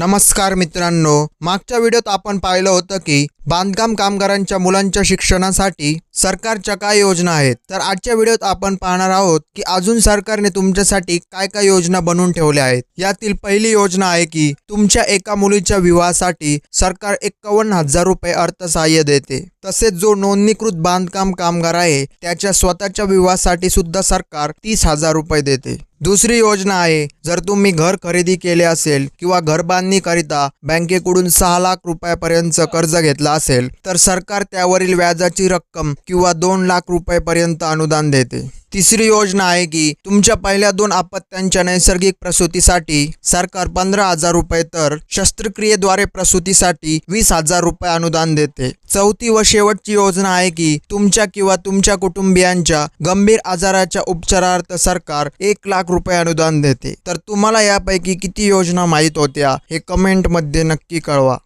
नमस्कार मित्रांनो मागच्या व्हिडिओत आपण पाहिलं होतं की बांधकाम कामगारांच्या मुलांच्या शिक्षणासाठी सरकारच्या काय योजना आहेत? तर आजच्या व्हिडिओत आपण पाहणार आहोत की अजून सरकारने तुमच्यासाठी काय काय योजना बनवून ठेवल्या आहेत? यातील पहिली योजना आहे की तुमच्या एका मुलीच्या विवाहासाठी सरकार एकावन्न हजार रुपये अर्थसहाय्य देते. तसेच जो नोंदणीकृत बांधकाम कामगार आहे त्याच्या स्वतःच्या विवाहासाठी सुद्धा सरकार तीस हजार रुपये देते. दुसरी योजना आहे जर तुम्ही घर खरेदी केले असेल किंवा घर बांधणीकरिता बँकेकडून सहा लाख रुपयापर्यंत कर्ज घेतला असेल तर सरकार त्यावरील व्याजाची रक्कम किंवा दोन लाख रुपयेपर्यंत अनुदान देते. तिसरी योजना आहे की तुमच्या पहिल्या दोन अपत्यांच्या नैसर्गिक प्रसूतीसाठी सरकार पंधरा हजार रुपये तर शस्त्रक्रियेद्वारे प्रसूतीसाठी वीस हजार रुपये अनुदान देते. चौथी व शेवटची योजना आहे की तुमच्या किंवा तुमच्या कुटुंबियांच्या गंभीर आजाराच्या उपचारार्थ सरकार एक लाख रुपये अनुदान देते. तर तुम्हाला यापैकी किती योजना माहीत होत्या हे कमेंटमध्ये नक्की कळवा.